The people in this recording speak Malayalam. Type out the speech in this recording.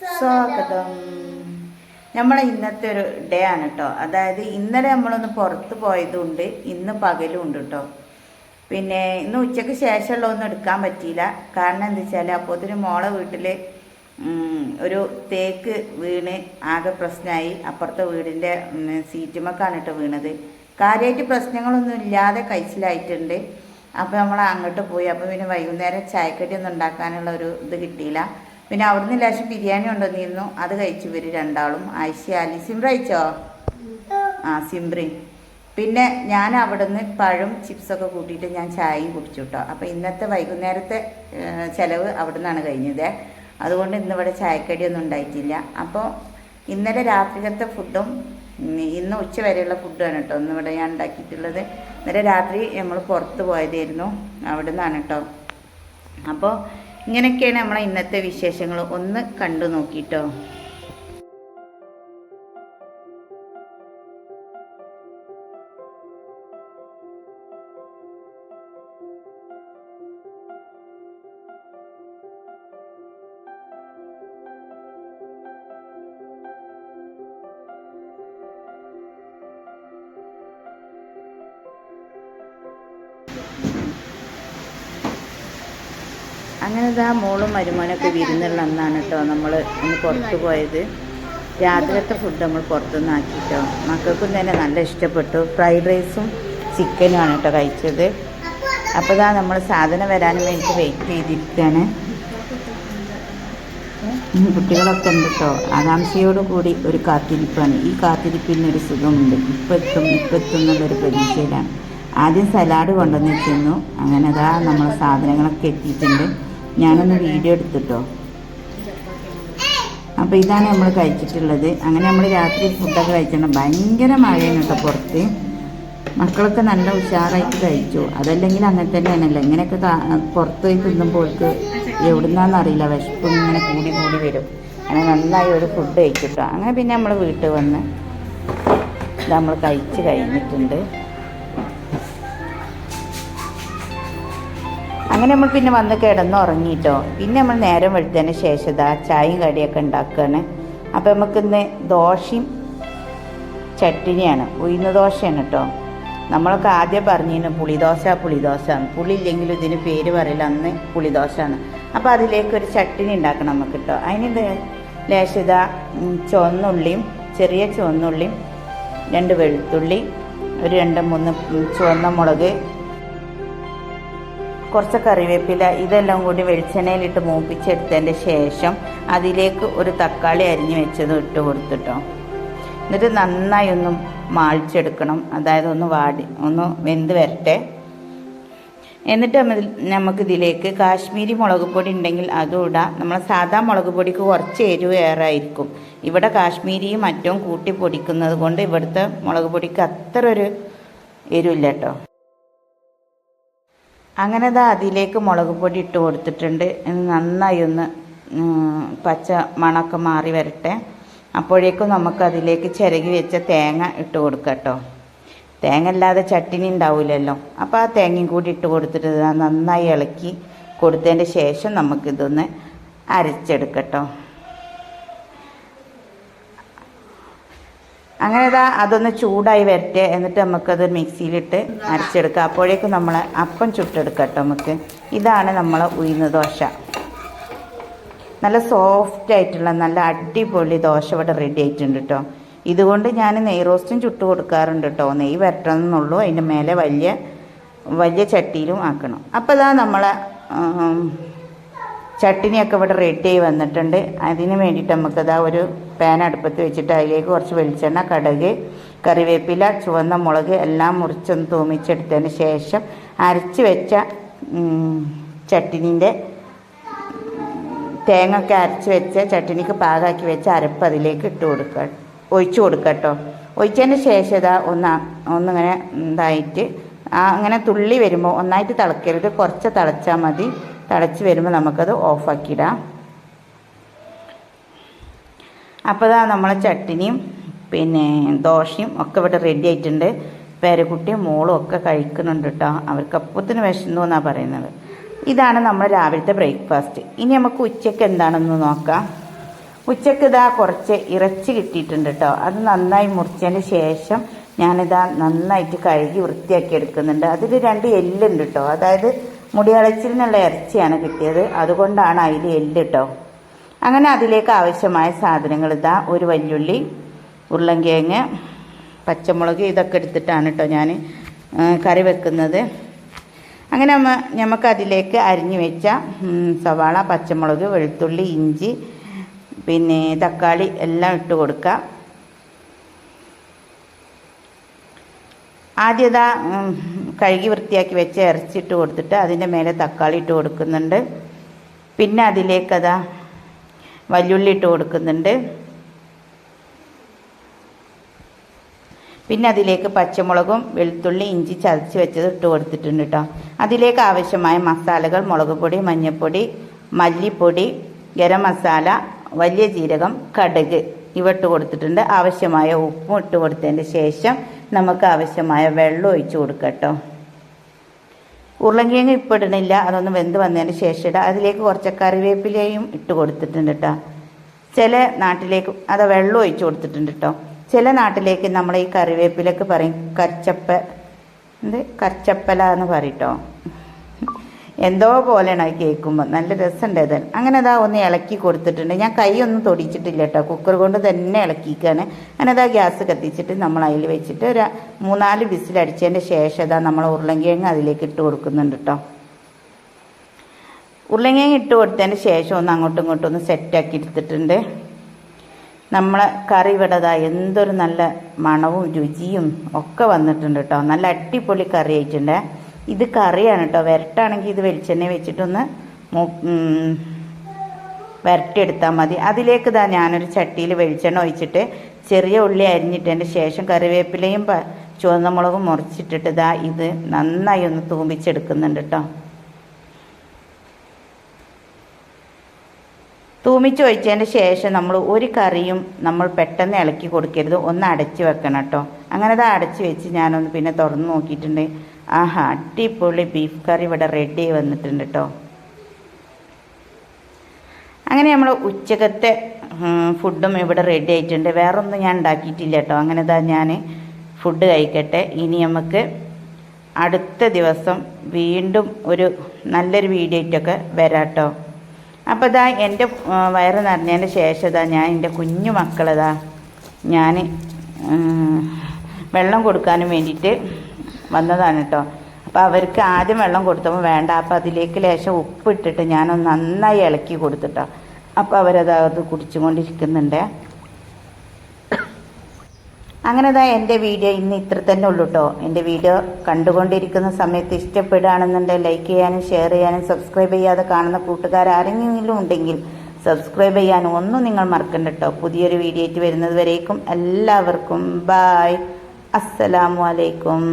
സ്വാഗതം. നമ്മളെ ഇന്നത്തെ ഒരു ഡേ ആണ് കേട്ടോ അതായത് ഇന്നലെ നമ്മളൊന്ന് പുറത്ത് പോയതുണ്ട്. ഇന്ന് പകലും ഉണ്ട് കേട്ടോ പിന്നെ ഇന്ന് ഉച്ചയ്ക്ക് ശേഷമുള്ള ഒന്നും എടുക്കാൻ പറ്റിയില്ല. കാരണം എന്താ വെച്ചാൽ ഒരു മോളെ വീട്ടിൽ ഒരു തേക്ക് വീണ് ആകെ പ്രശ്നമായി. അപ്പുറത്തെ വീടിന്റെ സീറ്റുമൊക്കെയാണ് കേട്ടോ വീണത്. കാര്യമായിട്ട് പ്രശ്നങ്ങളൊന്നും ഇല്ലാതെ കഴിച്ചിലായിട്ടുണ്ട്. അപ്പോൾ നമ്മൾ അങ്ങോട്ട് പോയി. അപ്പോൾ പിന്നെ വൈകുന്നേരം ചായക്കടി ഒന്നും ഉണ്ടാക്കാനുള്ള ഒരു ഇത് കിട്ടിയില്ല. പിന്നെ അവിടുന്ന് ലാശം ബിരിയാണി കൊണ്ടുവന്നിരുന്നു അത് കഴിച്ചു ഇവർ രണ്ടാളും. ആയിഷ അലി സിംബ്ര കഴിച്ചോ? ആ സിംബ്രി പിന്നെ ഞാൻ അവിടുന്ന് പഴം ചിപ്സൊക്കെ കൂട്ടിയിട്ട് ഞാൻ ചായയും കുടിച്ചു കേട്ടോ അപ്പോൾ ഇന്നത്തെ വൈകുന്നേരത്തെ ചിലവ് അവിടെ നിന്നാണ് കഴിഞ്ഞത്. അതുകൊണ്ട് ഇന്നിവിടെ ചായക്കടിയൊന്നും ഉണ്ടായിട്ടില്ല. അപ്പോൾ ഇന്നലെ രാത്രിയിലത്തെ ഫുഡും ഇന്ന് ഉച്ച വരെയുള്ള ഫുഡാണ് കേട്ടോ ഇന്നിവിടെ ഞാൻ ഉണ്ടാക്കിയിട്ടുള്ളത്. ഇന്നലെ രാത്രി നമ്മൾ പുറത്ത് പോയതായിരുന്നു. അവിടെ നിന്നാണ് കേട്ടോ. അപ്പോൾ ഇങ്ങനെയൊക്കെയാണ് നമ്മളെ ഇന്നത്തെ വിശേഷങ്ങൾ. ഒന്ന് കണ്ടു നോക്കിട്ടോ. അങ്ങനെ ഇതാ മോളും മരുമോനൊക്കെ വിരുന്നുള്ള അന്നാണ് കേട്ടോ നമ്മൾ ഒന്ന് പുറത്ത് പോയത്. രാത്രിയത്തെ ഫുഡ് നമ്മൾ പുറത്തുനിന്ന് ആക്കിട്ടോ. മക്കൾക്കും തന്നെ നല്ല ഇഷ്ടപ്പെട്ടു. ഫ്രൈഡ് റൈസും ചിക്കനും ആണ് കേട്ടോ കഴിച്ചത്. അപ്പോൾ ഇതാ നമ്മൾ സാധനം വരാനും വേണ്ടി വെയിറ്റ് ചെയ്തിരിക്കുകയാണ് കുട്ടികളൊക്കെ ഉണ്ട് കേട്ടോ ആകാംക്ഷയോട് കൂടി ഒരു കാത്തിരിപ്പാണ്. ഈ കാത്തിരിപ്പിന് ഒരു സുഖമുണ്ട്. ഇപ്പം എത്തും ഇപ്പം എത്തും എന്നുള്ളൊരു പ്രതീക്ഷയിലാണ്. ആദ്യം സലാഡ് കൊണ്ടുവന്ന് വെച്ചിരുന്നു. അങ്ങനെ അതാ നമ്മളെ സാധനങ്ങളൊക്കെ എത്തിയിട്ടുണ്ട്. ഞാനൊന്ന് വീഡിയോ എടുത്തിട്ടോ. അപ്പോൾ ഇതാണ് നമ്മൾ കഴിച്ചിട്ടുള്ളത്. അങ്ങനെ നമ്മൾ രാത്രി ഫുഡൊക്കെ കഴിച്ചിട്ടുണ്ട് ഭയങ്കര മഴയാണ് കേട്ടോ പുറത്ത്. മക്കളൊക്കെ നല്ല ഉഷാറായിട്ട് കഴിച്ചു. അതല്ലെങ്കിൽ അങ്ങനെ തന്നെയാണല്ലോ. ഇങ്ങനെയൊക്കെ പുറത്ത് പോയി തിന്നുമ്പോൾക്ക് എവിടുന്നാന്നറിയില്ല വിശപ്പ് ഇങ്ങനെ കൂടി കൂടി വരും. അങ്ങനെ നന്നായി ഒരു ഫുഡ് കഴിച്ചിട്ടോ. അങ്ങനെ പിന്നെ നമ്മൾ വീട്ടിൽ വന്ന് നമ്മൾ കഴിച്ച് കഴിഞ്ഞിട്ടുണ്ട്. അങ്ങനെ നമ്മൾ പിന്നെ വന്ന് കിടന്ന് ഉറങ്ങിയിട്ടോ പിന്നെ നമ്മൾ നേരം വെളുത്തതിന് ശേഷം ഇതാ ചായയും കടിയൊക്കെ ഉണ്ടാക്കുകയാണ് അപ്പോൾ നമുക്കിന്ന് ദോശയും ചട്ടിനിയാണ്. ഉഴുന്ന ദോശയാണ് കേട്ടോ നമ്മളൊക്കെ ആദ്യം പറഞ്ഞിരുന്നു പുളിദോശ പുളിദോശ. പുളി ഇല്ലെങ്കിലും ഇതിന് പേര് പറയില്ല. അന്ന് പുളിദോശയാണ്. അപ്പോൾ അതിലേക്ക് ഒരു ചട്ടിനി ഉണ്ടാക്കണം നമുക്ക് കേട്ടോ അതിന് ലേശിത ചുവന്നുള്ളിയും ചെറിയ ചുവന്നുള്ളിയും രണ്ട് വെളുത്തുള്ളി ഒരു രണ്ട് മൂന്ന് ചുവന്ന മുളക് കുറച്ച് കറിവേപ്പില ഇതെല്ലാം കൂടി വെളിച്ചെണ്ണയിലിട്ട് മൂപ്പിച്ചെടുത്തതിന്റെ ശേഷം അതിലേക്ക് ഒരു തക്കാളി അരിഞ്ഞ് വെച്ചത് ഇട്ട് കൊടുത്തിട്ടോ. എന്നിട്ട് നന്നായി ഒന്ന് മാളിച്ചെടുക്കണം അതായത് ഒന്ന് വാടി ഒന്ന് വെന്ത് വരട്ടെ. എന്നിട്ട് നമുക്ക് നമുക്കിതിലേക്ക് കാശ്മീരി മുളക് പൊടി ഉണ്ടെങ്കിൽ അതും ഇടാം. നമ്മൾ സാധാ മുളക് പൊടിക്ക് കുറച്ച് എരിവ് ഏറായിരിക്കും ഇവിടെ കാശ്മീരിയും മറ്റും കൂട്ടി പൊടിക്കുന്നത് കൊണ്ട് ഇവിടുത്തെ മുളക് പൊടിക്ക് അത്ര ഒരു എരിവില്ല കേട്ടോ. അങ്ങനെ ദാ അതിലേക്ക് മുളക് പൊടി ഇട്ട് കൊടുത്തിട്ടുണ്ട്. നന്നായി ഒന്ന് പച്ച മണമൊക്കെ മാറി വരട്ടെ. അപ്പോഴേക്കും നമുക്ക് അതിലേക്ക് ചിരകി വെച്ച തേങ്ങ ഇട്ട് കൊടുക്കാം കേട്ടോ. തേങ്ങ അല്ലാതെ ചട്ടിനി ഉണ്ടാവില്ലല്ലോ അപ്പോൾ ആ തേങ്ങയും കൂടി ഇട്ട് കൊടുത്തിട്ട് നന്നായി ഇളക്കി കൊടുത്തതിന്റെ ശേഷം നമുക്കിതൊന്ന് അരച്ചെടുക്കട്ടോ അങ്ങനെ ഇതാ അതൊന്ന് ചൂടായി വരട്ടെ. എന്നിട്ട് നമുക്കത് മിക്സിയിലിട്ട് അരച്ചെടുക്കാം. അപ്പോഴേക്കും നമ്മൾ അപ്പം ചുട്ടെടുക്കാം കേട്ടോ നമുക്ക്. ഇതാണ് നമ്മളെ ഉഴുന്ന ദോശ. നല്ല സോഫ്റ്റ് ആയിട്ടുള്ള നല്ല അടിപൊളി ദോശ ഇവിടെ റെഡി ആയിട്ടുണ്ട് കേട്ടോ ഇതുകൊണ്ട് ഞാൻ നെയ് റോസ്റ്റും ചുട്ട് കൊടുക്കാറുണ്ട് കേട്ടോ നെയ്യ് വരട്ടണമെന്നുള്ളൂ. അതിന്റെ മേലെ വലിയ വലിയ ചട്ടിയിലും ആക്കണം. അപ്പോൾ ഇതാ നമ്മളെ ചട്ടിനിയൊക്കെ ഇവിടെ റെഡി ആയി വന്നിട്ടുണ്ട്. അതിന് വേണ്ടിയിട്ട് നമുക്കതാ ഒരു പാൻ അടുപ്പത്ത് വെച്ചിട്ട് അതിലേക്ക് കുറച്ച് വെളിച്ചെണ്ണ കടുക് കറിവേപ്പില ചുവന്ന മുളക് എല്ലാം മുറിച്ചൊന്ന് തൂമിച്ചെടുത്തതിന് ശേഷം അരച്ച് വെച്ച ചട്ടിനിന്റെ തേങ്ങ ഒക്കെ അരച്ച് വെച്ച് ചട്ടിനിക്ക് പാകാക്കി വെച്ച അരപ്പ് അതിലേക്ക് ഇട്ട് കൊടുക്കുക ഒഴിച്ച് കൊടുക്കുക കേട്ടോ ഒഴിച്ചതിന് ശേഷം ഇതാ ഒന്ന് ഒന്നിങ്ങനെ ഇതായിട്ട് അങ്ങനെ തുള്ളി വരുമ്പോൾ ഒന്നായിട്ട് തിളക്കരുത്. കുറച്ച് തിളച്ചാൽ മതി. തിളച്ച് വരുമ്പോൾ നമുക്കത് ഓഫാക്കിയിടാം അപ്പോൾ ഇതാ നമ്മളെ ചട്ടിനിയും പിന്നെ ദോശയും ഒക്കെ ഇവിടെ റെഡി ആയിട്ടുണ്ട്. പേരക്കുട്ടിയും മോളും ഒക്കെ കഴിക്കുന്നുണ്ട് കേട്ടോ അവർക്ക് അപ്പത്തിന് വിശന്നു എന്നാണ് പറയുന്നത്. ഇതാണ് നമ്മുടെ രാവിലത്തെ ബ്രേക്ക്ഫാസ്റ്റ് ഇനി നമുക്ക് ഉച്ചയ്ക്ക് എന്താണെന്ന് നോക്കാം. ഉച്ചയ്ക്ക് ഇതാ കുറച്ച് ഇറച്ചി കിട്ടിയിട്ടുണ്ട് കേട്ടോ അത് നന്നായി മുറിച്ചതിന് ശേഷം ഞാനിതാ നന്നായിട്ട് കഴുകി വൃത്തിയാക്കി എടുക്കുന്നുണ്ട്. അതിൽ രണ്ട് എല്ലുണ്ട് കേട്ടോ അതായത് മുടിയളച്ചിലിനുള്ള ഇറച്ചിയാണ് കിട്ടിയത്. അതുകൊണ്ടാണ് അതിൽ എല്ല് കേട്ടോ അങ്ങനെ അതിലേക്ക് ആവശ്യമായ സാധനങ്ങൾ ഇതാ ഒരു വല്യുള്ളി ഉരുളൻകിഴങ്ങ് പച്ചമുളക് ഇതൊക്കെ എടുത്തിട്ടാണ് കേട്ടോ ഞാൻ കറി വെക്കുന്നത്. അങ്ങനെ നമ്മ നമുക്ക് അതിലേക്ക് അരിഞ്ഞു വെച്ച സവാള പച്ചമുളക് വെളുത്തുള്ളി ഇഞ്ചി പിന്നെ തക്കാളി എല്ലാം ഇട്ട് കൊടുക്കാം. ആദ്യം ഇതാ ഉം, കഴുകി വൃത്തിയാക്കി വെച്ച് ഇറച്ചിട്ട് കൊടുത്തിട്ട് അതിന്റെ മേലെ തക്കാളി ഇട്ട് കൊടുക്കുന്നുണ്ട്. പിന്നെ അതിലേക്ക് അതാ വല്യുള്ളി ഇട്ട് കൊടുക്കുന്നുണ്ട്. പിന്നെ അതിലേക്ക് പച്ചമുളകും വെളുത്തുള്ളി ഇഞ്ചി ചതച്ച് വെച്ചത് ഇട്ട് കൊടുത്തിട്ടുണ്ട് കേട്ടോ അതിലേക്ക് ആവശ്യമായ മസാലകൾ മുളക് പൊടി മഞ്ഞൾപ്പൊടി മല്ലിപ്പൊടി ഗരം മസാല വലിയ ജീരകം കടുക്. ഇവ ഇട്ട് കൊടുത്തിട്ടുണ്ട്. ആവശ്യമായ ഉപ്പും ഇട്ട് കൊടുത്തതിന് ശേഷം നമുക്ക് ആവശ്യമായ വെള്ളം ഒഴിച്ചു കൊടുക്കട്ടോ. കേട്ടോ ഉരുളങ്കിഴങ്ങ് ഇപ്പം ഇടണില്ല. അതൊന്ന് വെന്ത് വന്നതിന് ശേഷം ഇടാം. അതിലേക്ക് കുറച്ച് കറിവേപ്പിലയും ഇട്ട് കൊടുത്തിട്ടുണ്ട് കേട്ടോ. ചില നാട്ടിലേക്ക് അത് വെള്ളം ഒഴിച്ചു കൊടുത്തിട്ടുണ്ട് കേട്ടോ. ചില നാട്ടിലേക്ക് നമ്മൾ ഈ കറിവേപ്പിലൊക്കെ പറയും. കച്ചപ്പ എന്ത്? കച്ചപ്പല എന്ന് പറയട്ടോ എന്തോ പോലെയാണ് അത് കേൾക്കുമ്പോൾ നല്ല രസമുണ്ട് അത്. അങ്ങനെ അതാ ഒന്ന് ഇളക്കി കൊടുത്തിട്ടുണ്ട്. ഞാൻ കൈ ഒന്നും തൊടിച്ചിട്ടില്ല കേട്ടോ. കുക്കർ കൊണ്ട് തന്നെ ഇളക്കിക്കാണ്. അങ്ങനെ അതാ ഗ്യാസ് കത്തിച്ചിട്ട് നമ്മൾ അതിൽ വെച്ചിട്ട് ഒരു മൂന്നാൽ വിസിലടിച്ചതിന്റെ ശേഷം അതാ നമ്മൾ ഉരുളങ്കിഴങ്ങ് അതിലേക്ക് ഇട്ട് കൊടുക്കുന്നുണ്ട് കേട്ടോ. ഉരുളങ്കിഴങ്ങ് ഇട്ട് കൊടുത്തതിന് ശേഷം ഒന്ന് അങ്ങോട്ടും ഇങ്ങോട്ടും ഒന്ന് സെറ്റാക്കി എടുത്തിട്ടുണ്ട്. നമ്മളെ കറി ഇവിടെ ദാ എന്തൊരു നല്ല മണവും രുചിയും ഒക്കെ വന്നിട്ടുണ്ട് കേട്ടോ. നല്ല അടിപൊളി കറി ആയിട്ടുണ്ട്. ഇത് കറിയാണ് കേട്ടോ വരട്ടാണെങ്കിൽ ഇത് വെളിച്ചെണ്ണ വെച്ചിട്ടൊന്ന് വരട്ടെടുത്താൽ മതി. അതിലേക്ക് ഇതാ ഞാനൊരു ചട്ടിയിൽ വെളിച്ചെണ്ണ ഒഴിച്ചിട്ട് ചെറിയ ഉള്ളി അരിഞ്ഞിട്ട് അതിന്റെ ശേഷം കറിവേപ്പിലയും ചുവന്ന മുളകും മുറിച്ചിട്ടിട്ട് ഇതാ ഇത് നന്നായി ഒന്ന് തൂമിച്ചെടുക്കുന്നുണ്ട് കേട്ടോ തൂമിച്ച് ഒഴിച്ചതിന് ശേഷം നമ്മൾ ഒരു കറിയും നമ്മൾ പെട്ടെന്ന് ഇളക്കി കൊടുക്കരുത്. ഒന്ന് അടച്ച് വെക്കണം കേട്ടോ അങ്ങനെ അത് അടച്ച് വെച്ച് ഞാനൊന്ന് പിന്നെ തുറന്ന് നോക്കിയിട്ടുണ്ട്. ആഹാ അടിപൊളി ബീഫ് കറി ഇവിടെ റെഡി വന്നിട്ടുണ്ട് കേട്ടോ അങ്ങനെ നമ്മൾ ഉച്ചക്കത്തെ ഫുഡും ഇവിടെ റെഡി ആയിട്ടുണ്ട്. വേറൊന്നും ഞാൻ ഉണ്ടാക്കിയിട്ടില്ല കേട്ടോ അങ്ങനെ ഇതാ ഞാൻ ഫുഡ് കഴിക്കട്ടെ. ഇനി നമുക്ക് അടുത്ത ദിവസം വീണ്ടും ഒരു നല്ലൊരു വീഡിയോ ആയിട്ടൊക്കെ വരാം കേട്ടോ അപ്പോൾ ഇതാ എന്റെ വയറ് നിറഞ്ഞതിന് ശേഷം ഇതാ ഞാൻ എന്റെ കുഞ്ഞു മക്കളതാ ഞാൻ വെള്ളം കൊടുക്കാനും വേണ്ടിയിട്ട് വന്നതാണ് കേട്ടോ അപ്പോൾ അവർക്ക് ആദ്യം വെള്ളം കൊടുത്തപ്പോൾ വേണ്ട അപ്പോൾ അതിലേക്ക് ലേശം ഉപ്പിട്ടിട്ട് ഞാനൊന്ന് നന്നായി ഇളക്കി കൊടുത്തിട്ടോ. അപ്പോൾ അവരത് അത് കുടിച്ചുകൊണ്ടിരിക്കുന്നുണ്ട്. അങ്ങനെ ഇതാ എന്റെ വീഡിയോ ഇന്ന് ഇത്ര തന്നെ ഉള്ളൂ കേട്ടോ എന്റെ വീഡിയോ കണ്ടുകൊണ്ടിരിക്കുന്ന സമയത്ത് ഇഷ്ടപ്പെടുകയാണെന്നുണ്ടെങ്കിൽ ലൈക്ക് ചെയ്യാനും ഷെയർ ചെയ്യാനും സബ്സ്ക്രൈബ് ചെയ്യാതെ കാണുന്ന കൂട്ടുകാർ ആരെങ്കിലും ഉണ്ടെങ്കിൽ സബ്സ്ക്രൈബ് ചെയ്യാനും ഒന്നും നിങ്ങൾ മറക്കണ്ട കേട്ടോ പുതിയൊരു വീഡിയോ ആയിട്ട് വരുന്നത് വരേക്കും എല്ലാവർക്കും. ബായ് അസ്സലാമു അലൈക്കും.